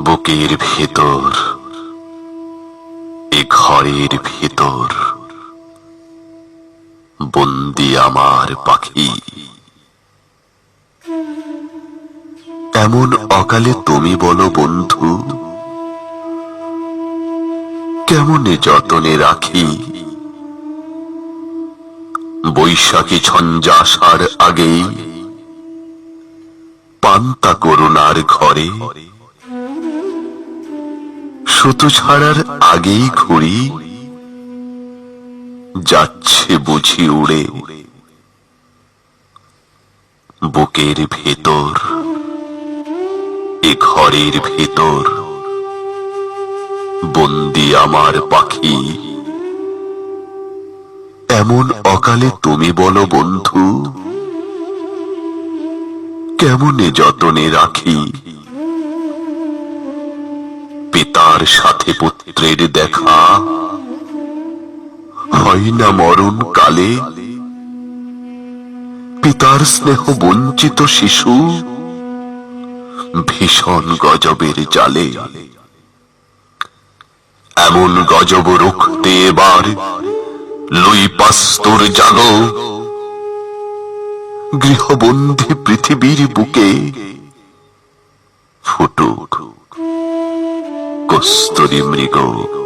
বুকের ভেতর, এ ঘরের ভেতর। বন্দি আমার পাখি। এমন অকালে তুমি বলো বন্ধু, কেমনে যতনে রাখি। বৈশাখী ঝঞ্ঝাসার আগেই পান্তা করুণার ঘরে সুতো ছাড়ার আগেই ঘুরি যাচ্ছে বুঝি উড়ে। বুকের ভেতর, এ ঘরের ভেতর, বন্দি আমার পাখি। এমন অকালে তুমি বলো বন্ধু, কেমনে যতনে রাখি? পিতার সাথে পুত্রের দেখা হয় না মরণ কালে পিতার স্নেহ বঞ্চিত শিশু ভীষণ গজবের জালে। এমন গজব রুখতে এবার লুই পাস্তর জাগ। গৃহবন্ধী পৃথিবীর বুকে ফুটুক। custody mrigo.